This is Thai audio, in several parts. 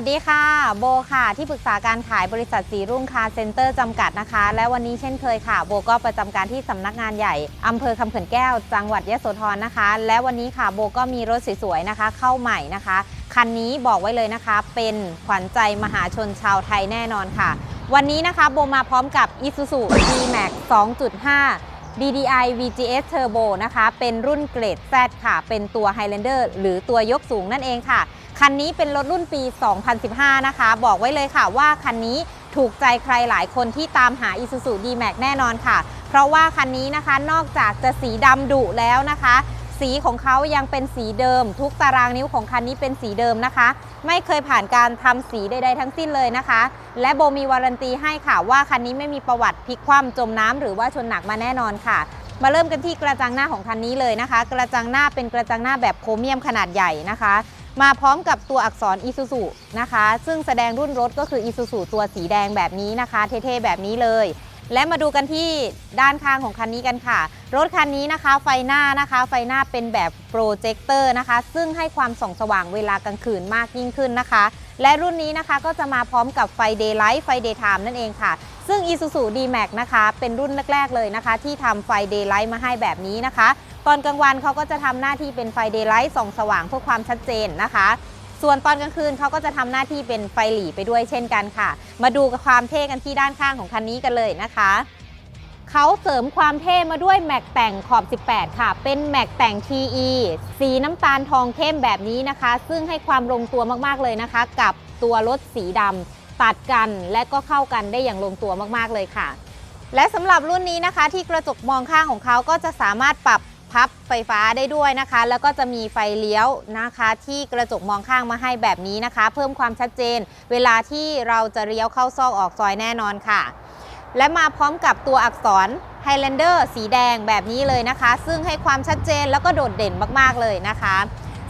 สวัสดีค่ะ โบค่ะ ที่ปรึกษาการขายบริษัทสีรุ่งคาร์เซ็นเตอร์จำกัดนะคะ และวันนี้เช่นเคยค่ะ โบก็ประจำการที่สำนักงานใหญ่อำเภอคำเขื่อนแก้ว จังหวัดยะโสธรนะคะ และวันนี้ค่ะโบก็มีรถสวยๆนะคะ เข้าใหม่นะคะ คันนี้บอกไว้เลยนะคะ เป็นขวัญใจมหาชนชาวไทยแน่นอนค่ะ วันนี้นะคะโบมาพร้อมกับ Isuzu D-Max 2.5 DDI VGS Turbo นะคะ เป็นรุ่นเกรด Z ค่ะ เป็นตัว Highlander หรือตัวยกสูงนั่นเองค่ะ คันนี้เป็นรถรุ่นปี 2015 นะคะ บอกไว้เลยค่ะว่าคันนี้ถูกใจใครหลายคนที่ตามหา Isuzu D-Max แน่นอนค่ะ เพราะว่าคันนี้นะคะนอกจากจะสีดำดุแล้วนะคะ สีของเขายังเป็นสีเดิม ทุกตารางนิ้วของคันนี้เป็นสีเดิมนะคะ ไม่เคยผ่านการทำสีใดๆทั้งสิ้นเลยนะคะ และโบมีวารันตีให้ค่ะว่าคันนี้ไม่มีประวัติพลิกคว่ำจมน้ำหรือว่าชนหนักมาแน่นอนค่ะมาเริ่มกันที่กระจังหน้าของคันนี้เลยนะคะ กระจังหน้าเป็นกระจังหน้าแบบโครเมียมขนาดใหญ่นะคะ มาพร้อมกับตัวอักษร Isuzu นะคะ ซึ่งแสดงรุ่นรถก็คือ Isuzu ตัวสีแดงแบบนี้นะคะ เท่ๆแบบนี้เลย และมาดูกันที่ด้านข้างของคันนี้กันค่ะ รถคันนี้นะคะไฟหน้านะคะ ไฟหน้าเป็นแบบโปรเจคเตอร์นะคะ ซึ่งให้ความส่องสว่างเวลากลางคืนมากยิ่งขึ้นนะคะ และรุ่นนี้นะคะก็จะมาพร้อมกับไฟ Daylight ไฟ Daytime นั่นเองค่ะ ซึ่ง Isuzu D-Max นะคะ เป็นรุ่นแรก ๆ เลยนะคะ ที่ทำไฟ Daylight มาให้แบบนี้นะคะ ตอนกลางวันเขาก็จะทำหน้าที่เป็นไฟ Daylight ส่องสว่างเพื่อความชัดเจนนะคะ ส่วนตอนกลางคืนเขาก็จะทำหน้าที่เป็นไฟหลีไปด้วยเช่นกันค่ะ มาดูกับความเท่กันที่ด้านข้างของคันนี้กันเลยนะคะเขาเสริมความเท่มาด้วยแม็กแต่งขอบ 18 ค่ะ เป็นแม็กแต่ง TE สีน้ำตาลทองเข้มแบบนี้นะคะ ซึ่งให้ความลงตัวมากๆเลยนะคะ กับตัวรถสีดำตัดกันและก็เข้ากันได้อย่างลงตัวมากๆเลยค่ะ และสำหรับรุ่นนี้นะคะที่กระจกมองข้างของเขาก็จะสามารถปรับ พับไฟฟ้าได้ด้วยนะคะ แล้วก็จะมีไฟเลี้ยวนะคะ ที่กระจกมองข้างมาให้แบบนี้นะคะ เพิ่มความชัดเจน เวลาที่เราจะเลี้ยวเข้าซอกออกซอยแน่นอนค่ะ และมาพร้อมกับตัวอักษร Highlander สีแดงแบบนี้เลยนะคะ ซึ่งให้ความชัดเจนแล้วก็โดดเด่นมากๆเลยนะคะ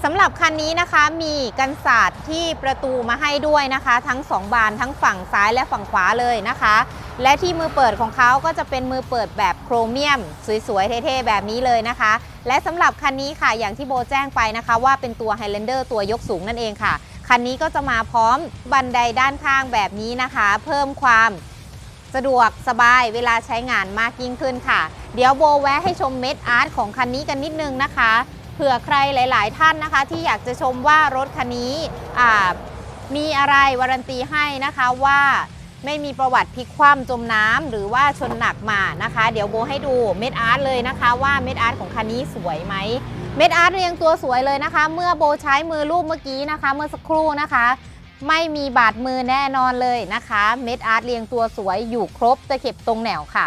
สำหรับคันนี้นะคะมีกันศาสตร์ที่ประตูมาให้ด้วยนะคะ ทั้ง 2 บานทั้งฝั่งซ้ายและฝั่งขวาเลยนะคะ และที่มือเปิดของเขาก็จะเป็นมือเปิดแบบโครเมียม สวยๆ เท่ๆ แบบนี้เลยนะคะ และสำหรับคันนี้ค่ะอย่างที่โบแจ้งไปนะคะ ว่าเป็นตัว Highlander ตัวยกสูงนั่นเองค่ะ คันนี้ก็จะมาพร้อมบันไดด้านข้างแบบนี้นะคะ เพิ่มความสะดวกสบายเวลาใช้งานมากยิ่งขึ้นค่ะ เดี๋ยวโบแวะให้ชมเม็ดอาร์ตของคันนี้กันนิดนึงนะคะ เผื่อใครหลาย ๆ ท่านนะคะ ที่อยากจะชมว่ารถคันนี้มีอะไรวารันตีให้นะคะว่า ไม่มีประวัติพลิกคว่ำจมน้ำหรือว่าชนหนักมานะคะ เดี๋ยวโบให้ดูเม็ดอาร์ตเลยนะคะว่าเม็ดอาร์ตของคันนี้สวยไหมเม็ดอาร์ตเรียงตัวสวยเลยนะคะ เมื่อโบใช้มือรูปเมื่อกี้นะคะ เมื่อสักครู่นะคะ ไม่มีบาดมือแน่นอนเลยนะคะ เม็ดอาร์ตเรียงตัวสวยอยู่ครบตะเข็บตรงแนวค่ะ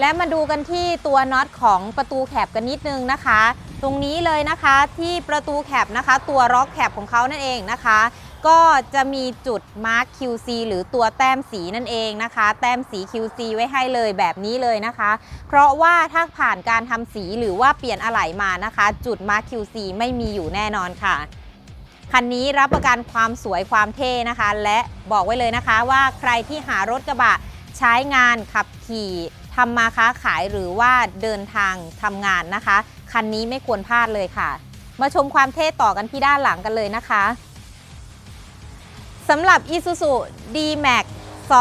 และมาดูกันที่ตัวน็อตของประตูแคบกันนิดนึงนะคะ ตรงนี้เลยนะคะที่ประตูแคบนะคะ ตัวล็อกแคบของเขานั่นเองนะคะ ก็จะมีจุดมาร์ค QC หรือตัวแต้มสีนั่นเองนะคะ แต้มสี QC ไว้ให้เลยแบบนี้เลยนะคะ เพราะว่าถ้าผ่านการทำสีหรือว่าเปลี่ยนอะไหล่มานะคะ จุดมาร์ค QC ไม่มีอยู่แน่นอนค่ะคันนี้รับประกันความสวยความเท่นะคะ และบอกไว้เลยนะคะว่าใครที่หารถกระบะใช้งานขับขี่ทำมาค้าขายหรือว่าเดินทางทำงานนะคะ คันนี้ไม่ควรพลาดเลยค่ะ มาชมความเท่ต่อกันที่ด้านหลังกันเลยนะคะ สำหรับ Isuzu D-Max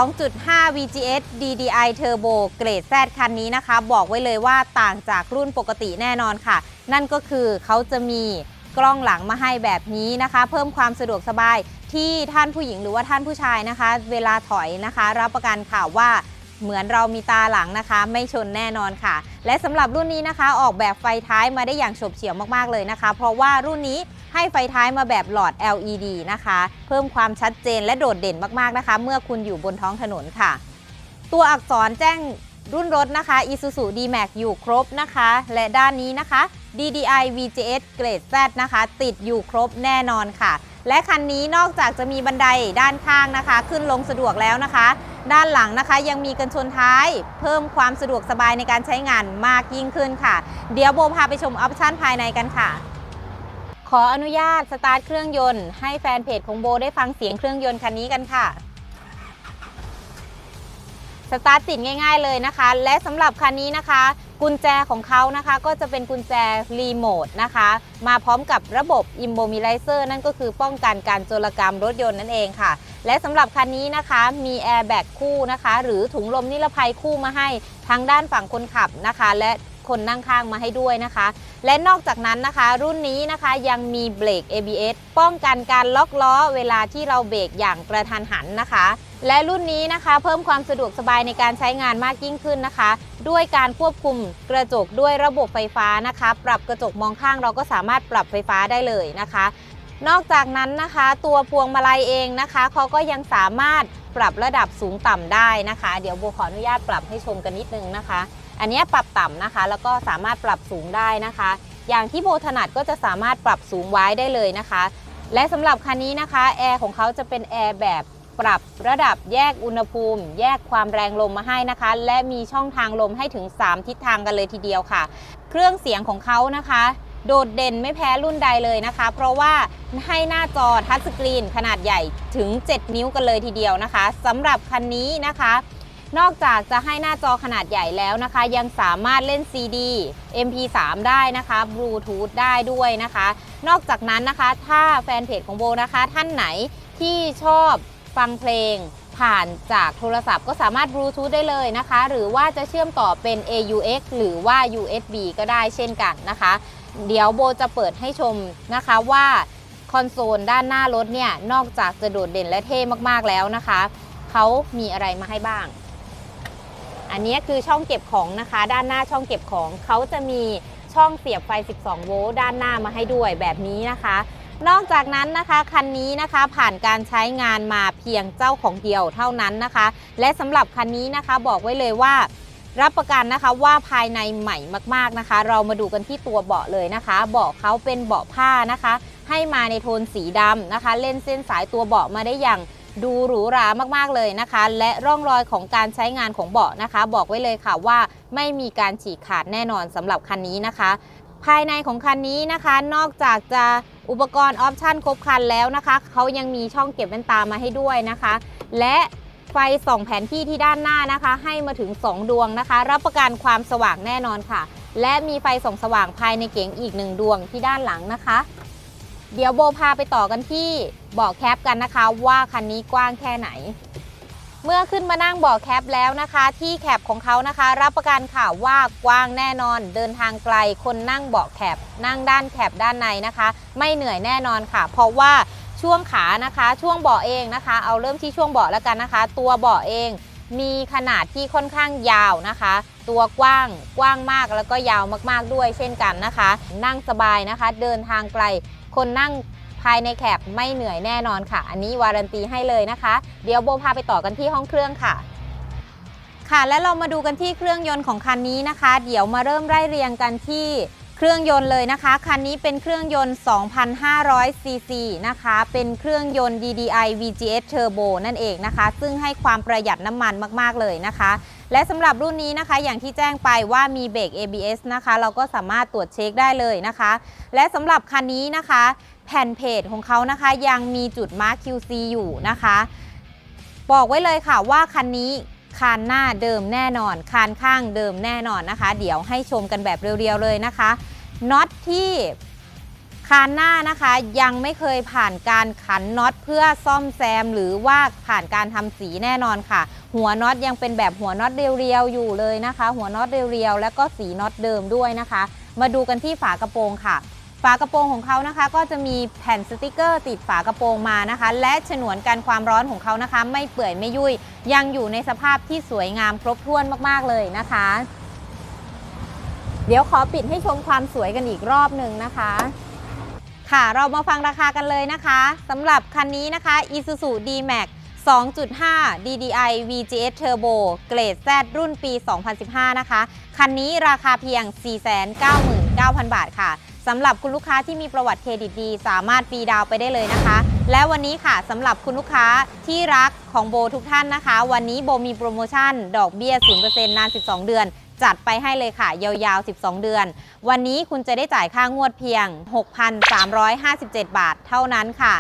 2.5 VGS DDI Turbo เกรด Z คันนี้นะคะ บอกไว้เลยว่าต่างจากรุ่นปกติแน่นอนค่ะ นั่นก็คือเขาจะมีกล้องหลังมาให้แบบนี้นะคะ เพิ่มความสะดวกสบายที่ท่านผู้หญิงหรือว่าท่านผู้ชายนะคะ เวลาถอยนะคะ รับประกันค่ะว่าเหมือนเรามีตาหลังนะคะ ไม่ชนแน่นอนค่ะ และสำหรับรุ่นนี้นะคะ ออกแบบไฟท้ายมาได้อย่างโฉบเฉี่ยวมากๆเลยนะคะ เพราะว่ารุ่นนี้ ให้ไฟท้ายมาแบบหลอด LED นะคะ เพิ่มความชัดเจนและโดดเด่นมากๆนะคะ เมื่อคุณอยู่บนท้องถนนค่ะ ตัวอักษรแจ้งรุ่นรถนะคะ Isuzu D-Max อยู่ครบนะคะ และด้านนี้นะคะ DDI VGS เกรด Z นะคะ ติดอยู่ครบแน่นอนค่ะ และคันนี้นอกจากจะมีบันไดด้านข้างนะคะ ขึ้นลงสะดวกแล้วนะคะ ด้านหลังนะคะยังมีกันชนท้าย เพิ่มความสะดวกสบายในการใช้งานมากยิ่งขึ้นค่ะ เดี๋ยวโบพาไปชมออปชั่นภายในกันค่ะ ขออนุญาตสตาร์ทเครื่องยนต์ให้แฟนเพจของโบได้ฟังเสียงเครื่องยนต์คันนี้กันค่ะ สตาร์ทติดง่าย ๆเลยนะคะ และสำหรับคันนี้นะคะ กุญแจของเขานะคะก็จะเป็นกุญแจรีโมทนะคะ มาพร้อมกับระบบ Immobilizer นั่นก็คือป้องกันการโจรกรรมรถยนต์นั่นเองค่ะ และสำหรับคันนี้นะคะมีแอร์แบ็กคู่นะคะ หรือถุงลมนิรภัยคู่มาให้ทั้งด้านฝั่งคนขับนะคะ และ คนนั่งข้างมาให้ด้วยนะคะ และนอกจากนั้นนะคะ รุ่นนี้นะคะยังมีเบรก ABS ป้องกันการล็อกล้อเวลาที่เราเบรกอย่างกระทันหันนะคะ และรุ่นนี้นะคะ เพิ่มความสะดวกสบายในการใช้งานมากยิ่งขึ้นนะคะ ด้วยการควบคุมกระจกด้วยระบบไฟฟ้านะคะ ปรับกระจกมองข้างเราก็สามารถปรับไฟฟ้าได้เลยนะคะ นอกจากนั้นนะคะ ตัวพวงมาลัยเองนะคะเขาก็ยังสามารถปรับระดับสูงต่ำได้นะคะ เดี๋ยวโบขออนุญาตปรับให้ชมกันนิดนึงนะคะ อันนี้ปรับต่ำนะคะ แล้วก็สามารถปรับสูงได้นะคะ อย่างที่โบถนัดก็จะสามารถปรับสูงไว้ได้เลยนะคะ และสำหรับคันนี้นะคะแอร์ของเขาจะเป็นแอร์แบบปรับระดับแยกอุณหภูมิ แยกความแรงลมมาให้นะคะ และมีช่องทางลมให้ถึง 3 ทิศทางกันเลยทีเดียวค่ะ เครื่องเสียงของเขานะคะ โดดเด่นไม่แพ้รุ่นใดเลยนะคะ เพราะว่าให้หน้าจอทัชสกรีนขนาดใหญ่ถึง 7 นิ้วกันเลยทีเดียวนะคะสำหรับคันนี้นะคะ นอกจากจะให้หน้าจอขนาดใหญ่แล้วนะคะ ยังสามารถเล่น CD MP3 ได้นะคะบลูทูธได้ด้วยนะคะ นอกจากนั้นนะคะ ถ้าแฟนเพจของโบนะคะท่านไหนที่ชอบฟังเพลงผ่านจากโทรศัพท์ก็สามารถบลูทูธได้เลยนะคะ หรือว่าจะเชื่อมต่อเป็น AUX หรือว่า USB ก็ได้เช่นกันนะคะ เดี๋ยวโบจะเปิดให้ชมนะคะว่าคอนโซลด้านหน้ารถเนี่ย นอกจากจะโดดเด่นและเท่มากๆแล้วนะคะ เขามีอะไรมาให้บ้าง อันนี้คือช่องเก็บของนะคะ ด้านหน้าช่องเก็บของเขาจะมีช่องเสียบไฟ 12 โวลต์ด้านหน้ามาให้ด้วยแบบนี้นะคะ นอกจากนั้นนะคะคันนี้นะคะผ่านการใช้งานมาเพียงเจ้าของเดียวเท่านั้นนะคะ และสำหรับคันนี้นะคะบอกไว้เลยว่ารับประกันนะคะว่าภายในใหม่มากๆนะคะ เรามาดูกันที่ตัวเบาะเลยนะคะ เบาะเขาเป็นเบาะผ้านะคะ ให้มาในโทนสีดำนะคะ เล่นเส้นสายตัวเบาะมาได้อย่าง ดูหรูหรามากๆเลยนะคะ และร่องรอยของการใช้งานของเบาะนะคะ บอกไว้เลยค่ะว่าไม่มีการฉีกขาดแน่นอนสำหรับคันนี้นะคะ ภายในของคันนี้นะคะ นอกจากจะอุปกรณ์ออปชั่นครบครันแล้วนะคะเขายังมีช่องเก็บแว่นตามาให้ด้วยนะคะ และไฟส่องแผนที่ที่ด้านหน้านะคะ ให้มาถึง 2 ดวงนะคะ รับประกันความสว่างแน่นอนค่ะ และมีไฟส่องสว่างภายในเก๋งอีกหนึ่งดวงที่ด้านหลังนะคะ เดี๋ยวโบพาไปต่อกันที่เบาะแคปกันนะคะว่าคันนี้กว้างแค่ไหน เมื่อขึ้นมานั่งเบาะแคปแล้วนะคะ ที่แคปของเขานะคะ รับประกันค่ะว่ากว้างแน่นอน เดินทางไกลคนนั่งเบาะแคปนั่งด้านแคปด้านในนะคะ ไม่เหนื่อยแน่นอนค่ะ เพราะว่าช่วงขานะคะ ช่วงเบาะเองนะคะ เอาเริ่มที่ช่วงเบาะแล้วกันนะคะ ตัวเบาะเองมีขนาดที่ค่อนข้างยาวนะคะ ตัวกว้างกว้างมากแล้วก็ยาวมากๆด้วยเช่นกันนะคะ นั่งสบายนะคะ เดินทางไกล คนนั่งภายในแคปไม่เหนื่อยแน่นอนค่ะ อันนี้วารันตีให้เลยนะคะ เดี๋ยวโบพาไปต่อกันที่ห้องเครื่องค่ะ ค่ะและเรามาดูกันที่เครื่องยนต์ของคันนี้นะคะ เดี๋ยวมาเริ่มไล่เรียงกันที่เครื่องยนต์เลยนะคะ คันนี้เป็นเครื่องยนต์ 2,500 ซีซีนะคะ เป็นเครื่องยนต์ DDI VGS Turbo นั่นเองนะคะ ซึ่งให้ความประหยัดน้ำมันมาก ๆ เลยนะคะ และสำหรับรุ่นนี้นะคะ อย่างที่แจ้งไปว่ามีเบรก ABS นะคะ เราก็สามารถตรวจเช็คได้เลยนะคะ และสำหรับคันนี้นะคะ แผ่นเพจของเขานะคะ ยังมีจุดมาร์ค QC อยู่นะคะ บอกไว้เลยค่ะว่าคันนี้คานหน้าเดิมแน่นอนคานข้างเดิมแน่นอนนะคะ เดี๋ยวให้ชมกันแบบเรียวๆเลยนะคะน็อตที่คานหน้านะคะยังไม่เคยผ่านการขันน็อตเพื่อซ่อมแซมหรือว่าผ่านการทำสีแน่นอนค่ะ หัวน็อตยังเป็นแบบหัวน็อตเรียวๆอยู่เลยนะคะ หัวน็อตเรียวๆแล้วก็สีน็อตเดิมด้วยนะคะ มาดูกันที่ฝากระโปรงค่ะ ฝากระโปรงของเขานะคะ ก็จะมีแผ่นสติกเกอร์ติดฝากระโปรงมานะคะ และฉนวนกันความร้อนของเขานะคะ ไม่เปื่อยไม่ยุ่ยยังอยู่ในสภาพที่สวยงามครบถ้วนมากๆเลยนะคะ เดี๋ยวขอปิดให้ชมความสวยกันอีกรอบหนึ่งนะคะค่ะเรามาฟังราคากันเลยนะคะสำหรับคันนี้นะคะ Isuzu D-Max 2.5 DDI VGS Turbo เกรด Z รุ่นปี 2015 นะคะ คันนี้ราคาเพียง 499,000 บาทค่ะสำหรับคุณลูกค้าที่มีประวัติเครดิตดี สามารถฟรีดาวน์ไปได้เลยนะคะ และวันนี้ค่ะสำหรับคุณลูกค้าที่รักของโบทุกท่านนะคะ วันนี้โบมีโปรโมชั่น ดอกเบี้ย 0%นาน 12 เดือน จัดไปให้เลยค่ะ ยาวๆ 12 เดือน วันนี้คุณจะได้จ่ายค่างวดเพียง 6,357 บาทเท่านั้นค่ะ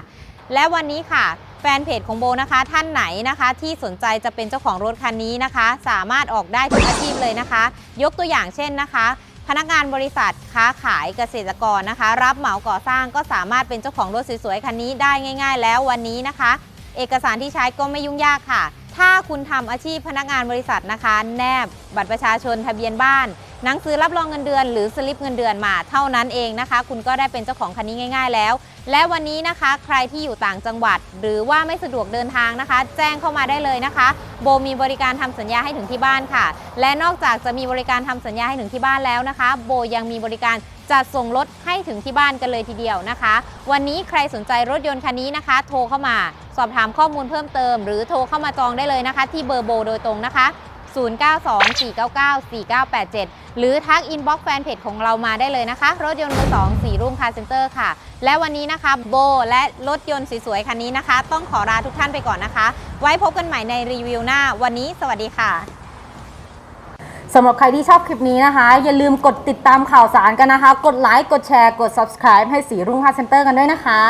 และวันนี้ค่ะ แฟนเพจของโบนะคะ ท่านไหนนะคะ ที่สนใจจะเป็นเจ้าของรถคันนี้นะคะ สามารถออกได้ทุกอาชีพเลยนะคะ ยกตัวอย่างเช่นนะคะ พนักงานบริษัทค้าขายเกษตรกรนะคะ รับเหมาก่อสร้างก็สามารถเป็นเจ้าของรถสวยๆคันนี้ได้ง่าย ๆ แล้ววันนี้นะคะ เอกสารที่ใช้ก็ไม่ยุ่งยากค่ะ ถ้าคุณทำอาชีพพนักงานบริษัทนะคะ แนบบัตรประชาชนทะเบียนบ้านหนังสือรับรองเงินเดือน หรือสลิปเงินเดือนมาเท่านั้นเองนะคะ คุณก็ได้เป็นเจ้าของคันนี้ง่าย ๆ แล้ว และวันนี้นะคะ ใครที่อยู่ต่างจังหวัด หรือว่าไม่สะดวกเดินทางนะคะ แจ้งเข้ามาได้เลยนะคะ โบมีบริการทำสัญญาให้ถึงที่บ้านค่ะ และนอกจากจะมีบริการทำสัญญาให้ถึงที่บ้านแล้วนะคะ โบยังมีบริการจัดส่งรถให้ถึงที่บ้านกันเลยทีเดียวนะคะ วันนี้ใครสนใจรถยนต์คันนี้นะคะ โทรเข้ามา สอบถามข้อมูลเพิ่มเติม หรือโทรเข้ามาจองได้เลยนะคะ ที่เบอร์โบโดยตรงนะคะ 0924994987 หรือทักอินบ็อกซ์แฟนเพจของเรามาได้เลยนะคะ รถยนต์มือ2สีรุ่งคาร์เซ็นเตอร์ค่ะ และวันนี้นะคะโบและรถยนต์สวยๆคันนี้นะคะ ต้องขอลาทุกท่านไปก่อนนะคะ ไว้พบกันใหม่ในรีวิวหน้า วันนี้สวัสดีค่ะสำหรับใครที่ชอบคลิปนี้นะคะ อย่าลืมกดติดตามข่าวสารกันนะคะ กดไลค์กดแชร์กด subscribe ให้สีรุ่งพาเซ็นเตอร์กันด้วยนะคะ